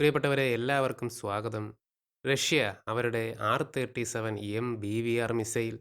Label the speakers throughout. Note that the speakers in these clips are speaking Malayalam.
Speaker 1: പ്രിയപ്പെട്ടവരെ എല്ലാവർക്കും സ്വാഗതം. റഷ്യ അവരുടെ R thirty seven M B V R missile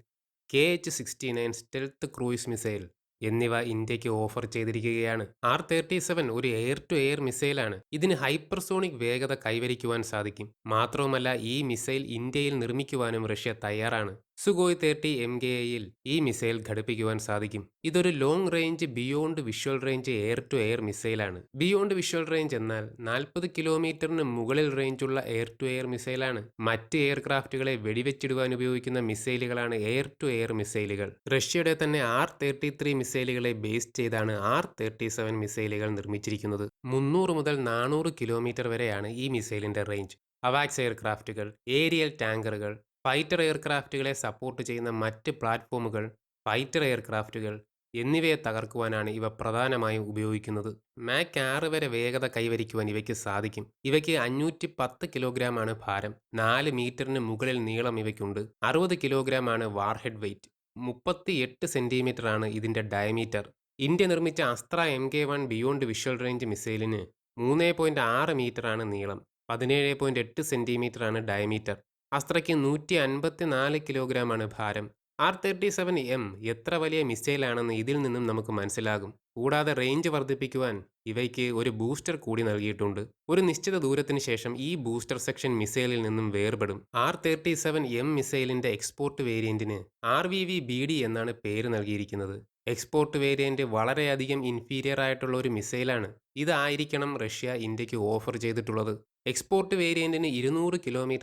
Speaker 1: K H sixty nine stealth cruise missile എന്നിവ ഇന്ത്യയ്ക്ക് ഓഫർ ചെയ്തിരിക്കുകയാണ്. ആർ തേർട്ടി സെവൻ ഒരു എയർ ടു എയർ മിസൈലാണ്. ഇതിന് ഹൈപ്പർസോണിക് വേഗത കൈവരിക്കുവാൻ സാധിക്കും. മാത്രവുമല്ല ഈ മിസൈൽ ഇന്ത്യയിൽ നിർമ്മിക്കുവാനും റഷ്യ തയ്യാറാണ്. സുഗോയ് തേർട്ടി എം കെ എയിൽ ഈ മിസൈൽ ഘടിപ്പിക്കുവാൻ സാധിക്കും. ഇതൊരു long range beyond visual range air to air മിസൈലാണ് beyond visual range എന്നാൽ നാൽപ്പത് കിലോമീറ്ററിന് മുകളിൽ റേഞ്ചുള്ള എയർ ടു എയർ മിസൈലാണ് മറ്റ് എയർക്രാഫ്റ്റുകളെ വെടിവെച്ചിടുവാൻ ഉപയോഗിക്കുന്ന മിസൈലുകളാണ് എയർ ടു എയർ മിസൈലുകൾ റഷ്യയുടെ തന്നെ ആർ തേർട്ടി ത്രീ മിസൈലുകളെ ബേസ് ചെയ്താണ് ആർ തേർട്ടി സെവൻ മിസൈലുകൾ നിർമ്മിച്ചിരിക്കുന്നത്. മുന്നൂറ് മുതൽ നാനൂറ് കിലോമീറ്റർ വരെയാണ് ഈ മിസൈലിന്റെ റേഞ്ച് അവാക്സ് എയർക്രാഫ്റ്റുകൾ ഏരിയൽ ടാങ്കറുകൾ ഫൈറ്റർ എയർക്രാഫ്റ്റുകളെ സപ്പോർട്ട് ചെയ്യുന്ന മറ്റ് പ്ലാറ്റ്ഫോമുകൾ ഫൈറ്റർ എയർക്രാഫ്റ്റുകൾ എന്നിവയെ തകർക്കുവാനാണ് ഇവ പ്രധാനമായും ഉപയോഗിക്കുന്നത്. മാക് ആറ് വരെ വേഗത കൈവരിക്കുവാൻ ഇവയ്ക്ക് സാധിക്കും. ഇവയ്ക്ക് അഞ്ഞൂറ്റി പത്ത് കിലോഗ്രാം ആണ് ഭാരം. നാല് മീറ്ററിന് മുകളിൽ നീളം ഇവയ്ക്കുണ്ട്. അറുപത് കിലോഗ്രാം ആണ് വാർഹെഡ് വെയ്റ്റ്. മുപ്പത്തി എട്ട് സെന്റിമീറ്റർ ആണ് ഇതിന്റെ ഡയമീറ്റർ. ഇന്ത്യ നിർമ്മിച്ച Astra M K one beyond visual range മിസൈലിന് മൂന്ന് പോയിന്റ് ആറ് മീറ്റർ ആണ് നീളം. പതിനേഴ് പോയിന്റ് എട്ട് സെന്റിമീറ്റർ ആണ് ഡയമീറ്റർ. അസ്ത്രയ്ക്ക് നൂറ്റി അൻപത്തി നാല് കിലോഗ്രാമാണ് ഭാരം. ആർ തേർട്ടി സെവൻ എം എത്ര വലിയ മിസൈലാണെന്ന് ഇതിൽ നിന്നും നമുക്ക് മനസ്സിലാകും. കൂടാതെ റേഞ്ച് വർദ്ധിപ്പിക്കുവാൻ ഇവയ്ക്ക് ഒരു ബൂസ്റ്റർ കൂടി നൽകിയിട്ടുണ്ട്. ഒരു നിശ്ചിത ദൂരത്തിന് ശേഷം ഈ ബൂസ്റ്റർ സെക്ഷൻ മിസൈലിൽ നിന്നും വേർപെടും. ആർ തേർട്ടി സെവൻ എം മിസൈലിന്റെ export വേരിയന്റിന് R V V B D എന്നാണ് പേര് നൽകിയിരിക്കുന്നത്. എക്സ്പോർട്ട് വേരിയന്റ് വളരെയധികം ഇൻഫീരിയർ ആയിട്ടുള്ള ഒരു മിസൈലാണ്. ഇതായിരിക്കണം റഷ്യ ഇന്ത്യയ്ക്ക് ഓഫർ ചെയ്തിട്ടുള്ളത്. എക്സ്പോർട്ട് വേരിയന്റിന് ഇരുന്നൂറ്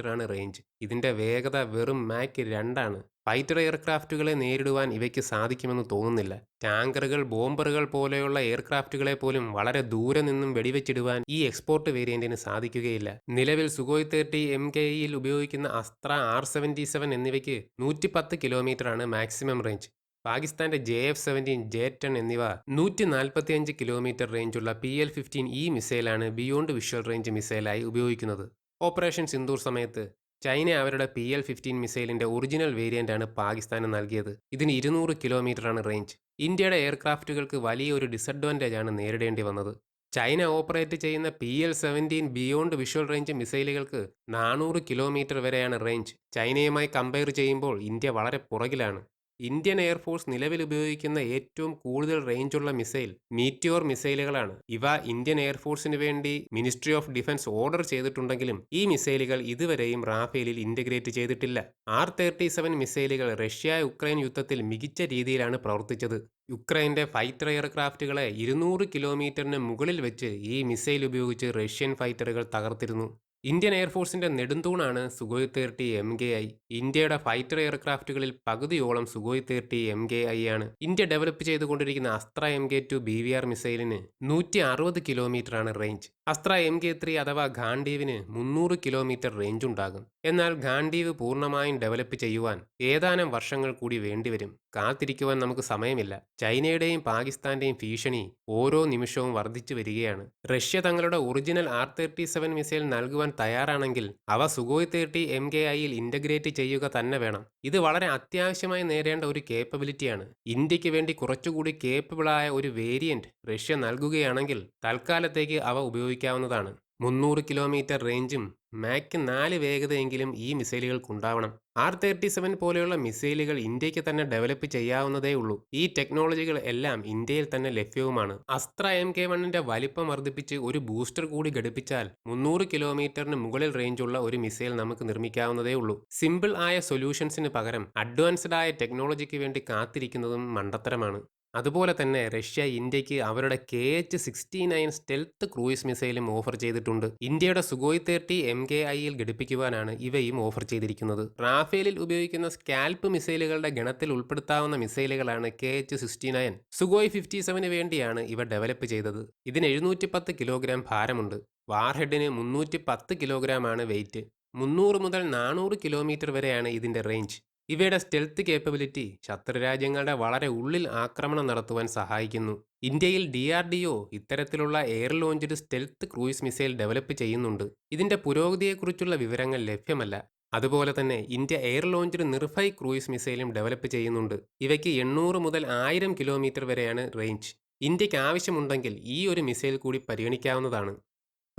Speaker 1: ആണ് റേഞ്ച് ഇതിന്റെ വേഗത വെറും മാക്ക് രണ്ടാണ്. ഫൈറ്റർ എയർക്രാഫ്റ്റുകളെ നേരിടുവാൻ ഇവയ്ക്ക് സാധിക്കുമെന്ന് തോന്നുന്നില്ല. ടാങ്കറുകൾ ബോംബറുകൾ പോലെയുള്ള എയർക്രാഫ്റ്റുകളെ പോലും വളരെ ദൂരെ നിന്നും വെടിവെച്ചിടുവാൻ ഈ എക്സ്പോർട്ട് വേരിയന്റിന് സാധിക്കുകയില്ല. നിലവിൽ സുഗോയ് തേർട്ടി എം കെ ഇയിൽ ഉപയോഗിക്കുന്ന അസ്ത്ര ആർ സെവന്റി സെവൻ എന്നിവയ്ക്ക് നൂറ്റി പത്ത് കിലോമീറ്റർ ആണ് മാക്സിമം റേഞ്ച് പാകിസ്ഥാന്റെ J F seventeen J ten എന്നിവ നൂറ്റി നാൽപ്പത്തിയഞ്ച് കിലോമീറ്റർ റേഞ്ചുള്ള പി എൽ ഫിഫ്റ്റീൻ ഇ മിസൈലാണ് ബിയോണ്ട് വിഷ്വൽ റേഞ്ച് മിസൈലായി ഉപയോഗിക്കുന്നത്. ഓപ്പറേഷൻ സിന്ദൂർ സമയത്ത് ചൈന അവരുടെ പി എൽ ഫിഫ്റ്റീൻ മിസൈലിന്റെ ഒറിജിനൽ വേരിയന്റ് ആണ് പാകിസ്ഥാന് നൽകിയത്. ഇതിന് ഇരുന്നൂറ് കിലോമീറ്ററാണ് റേഞ്ച്. ഇന്ത്യയുടെ എയർക്രാഫ്റ്റുകൾക്ക് വലിയൊരു ഡിസഡ്വാന്റേജ് ആണ് നേരിടേണ്ടി വന്നത്. ചൈന ഓപ്പറേറ്റ് ചെയ്യുന്ന P L seventeen beyond visual range മിസൈലുകൾക്ക് നാനൂറ് കിലോമീറ്റർ വരെയാണ് റേഞ്ച്. ചൈനയുമായി കമ്പയർ ചെയ്യുമ്പോൾ ഇന്ത്യ വളരെ പുറകിലാണ്. ഇന്ത്യൻ എയർഫോഴ്സ് നിലവിൽ ഉപയോഗിക്കുന്ന ഏറ്റവും കൂടുതൽ റേഞ്ചുള്ള മിസൈൽ മീറ്റിയോർ മിസൈലുകളാണ്. ഇവ ഇന്ത്യൻ എയർഫോഴ്സിന് വേണ്ടി മിനിസ്ട്രി ഓഫ് ഡിഫൻസ് ഓർഡർ ചെയ്തിട്ടുണ്ടെങ്കിലും ഈ മിസൈലുകൾ ഇതുവരെയും റാഫേലിൽ ഇന്റഗ്രേറ്റ് ചെയ്തിട്ടില്ല. ആർ തേർട്ടി സെവൻ മിസൈലുകൾ റഷ്യ യുക്രൈൻ യുദ്ധത്തിൽ മികച്ച രീതിയിലാണ് പ്രവർത്തിച്ചത്. യുക്രൈന്റെ ഫൈറ്റർ എയർക്രാഫ്റ്റുകളെ ഇരുന്നൂറ് കിലോമീറ്ററിന് മുകളിൽ വെച്ച് ഈ മിസൈൽ ഉപയോഗിച്ച് റഷ്യൻ ഫൈറ്ററുകൾ തകർത്തിരുന്നു. ഇന്ത്യൻ എയർഫോഴ്സിന്റെ നെടുന്തൂണാണ് Sukhoi thirty M K I. ഇന്ത്യയുടെ ഫൈറ്റർ എയർക്രാഫ്റ്റുകളിൽ പകുതിയോളം Sukhoi thirty M K I ആണ്. ഇന്ത്യ ഡെവലപ്പ് ചെയ്തുകൊണ്ടിരിക്കുന്ന Astra M K two B V R മിസൈലിന് നൂറ്റി അറുപത് കിലോമീറ്റർ ആണ് range. Astra M K three അഥവാ ഖാൻഡീവിന് മുന്നൂറ് കിലോമീറ്റർ റേഞ്ച് ഉണ്ടാകും എന്നാൽ ഖാൻഡീവ് പൂർണമായും ഡെവലപ്പ് ചെയ്യുവാൻ ഏതാനും വർഷങ്ങൾ കൂടി വേണ്ടിവരും. കാത്തിരിക്കുവാൻ നമുക്ക് സമയമില്ല. ചൈനയുടെയും പാകിസ്ഥാന്റെയും ഭീഷണി ഓരോ നിമിഷവും വർദ്ധിച്ചു വരികയാണ്. റഷ്യ തങ്ങളുടെ original R thirty seven missile നൽകുവാൻ തയ്യാറാണെങ്കിൽ അവ സുഗോയ് തേർട്ടി എം കെ ഐയിൽ ഇന്റഗ്രേറ്റ് ചെയ്യുക തന്നെ വേണം. ഇത് വളരെ അത്യാവശ്യമായി നേടേണ്ട ഒരു കേപ്പബിലിറ്റിയാണ് ഇന്ത്യയ്ക്ക് വേണ്ടി കുറച്ചുകൂടി കേപ്പബിളായ ഒരു വേരിയന്റ് റഷ്യ നൽകുകയാണെങ്കിൽ തൽക്കാലത്തേക്ക് അവ ഉപയോഗിക്കാവുന്നതാണ്. മുന്നൂറ് കിലോമീറ്റർ റേഞ്ചും മാക്ക് നാല് വേഗതയെങ്കിലും ഈ മിസൈലുകൾക്ക് ഉണ്ടാവണം ആർ തേർട്ടി സെവൻ പോലെയുള്ള മിസൈലുകൾ ഇന്ത്യയ്ക്ക് തന്നെ ഡെവലപ്പ് ചെയ്യാവുന്നതേ ഉള്ളൂ. ഈ ടെക്നോളജികൾ എല്ലാം ഇന്ത്യയിൽ തന്നെ ലഭ്യവുമാണ്. അസ്ത്ര എം കെ വണ്ണിന്റെ വലിപ്പം വർദ്ധിപ്പിച്ച് ഒരു ബൂസ്റ്റർ കൂടി ഘടിപ്പിച്ചാൽ മുന്നൂറ് കിലോമീറ്ററിന് മുകളിൽ റേഞ്ചുള്ള ഒരു മിസൈൽ നമുക്ക് നിർമ്മിക്കാവുന്നതേ ഉള്ളൂ. സിമ്പിൾ ആയ സൊല്യൂഷൻസിന് പകരം അഡ്വാൻസ്ഡ് ആയ ടെക്നോളജിക്ക് വേണ്ടി കാത്തിരിക്കുന്നതും മണ്ടത്തരമാണ്. അതുപോലെ തന്നെ റഷ്യ ഇന്ത്യയ്ക്ക് അവരുടെ K H sixty nine stealth cruise മിസൈലും offer ചെയ്തിട്ടുണ്ട്. ഇന്ത്യയുടെ സുഗോയ് തേർട്ടി എം കെ ഐയിൽ ഘടിപ്പിക്കുവാനാണ് ഇവയും ഓഫർ ചെയ്തിരിക്കുന്നത്. റാഫേലിൽ ഉപയോഗിക്കുന്ന സ്കാൽപ്പ് മിസൈലുകളുടെ ഗണത്തിൽ ഉൾപ്പെടുത്താവുന്ന മിസൈലുകളാണ് K H sixty nine. Sukhoi fifty seven വേണ്ടിയാണ് ഇവ ഡെവലപ്പ് ചെയ്തത്. ഇതിന് എഴുന്നൂറ്റി പത്ത് കിലോഗ്രാം ഭാരമുണ്ട്. വാർഹെഡിന് മുന്നൂറ്റി പത്ത് കിലോഗ്രാം ആണ് വെയിറ്റ്. മുന്നൂറ് മുതൽ നാനൂറ് കിലോമീറ്റർ വരെയാണ് ഇതിന്റെ റേഞ്ച്. ഇവയുടെ സ്റ്റെൽത്ത് കേപ്പബിലിറ്റി ശത്രുരാജ്യങ്ങളുടെ വളരെ ഉള്ളിൽ ആക്രമണം നടത്തുവാൻ സഹായിക്കുന്നു. ഇന്ത്യയിൽ ഡി ആർ ഡി ഒ ഇത്തരത്തിലുള്ള air launched stealth cruise missile develop ചെയ്യുന്നുണ്ട്. ഇതിന്റെ പുരോഗതിയെക്കുറിച്ചുള്ള വിവരങ്ങൾ ലഭ്യമല്ല. അതുപോലെ തന്നെ India air launched Nirbhay cruise മിസൈലും develop ചെയ്യുന്നുണ്ട്. ഇവയ്ക്ക് എണ്ണൂറ് മുതൽ ആയിരം കിലോമീറ്റർ വരെയാണ് റേഞ്ച് ഇന്ത്യയ്ക്ക് ആവശ്യമുണ്ടെങ്കിൽ ഈ ഒരു മിസൈൽ കൂടി പരിഗണിക്കാവുന്നതാണ്.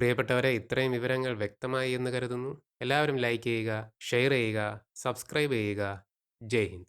Speaker 1: പ്രിയപ്പെട്ടവരെ ഇത്രയും വിവരങ്ങൾ വ്യക്തമായി എന്ന് കരുതുന്നു. എല്ലാവരും ലൈക്ക് ചെയ്യുക ഷെയർ ചെയ്യുക സബ്സ്ക്രൈബ് ചെയ്യുക. ജയ് ഹിന്ദ്.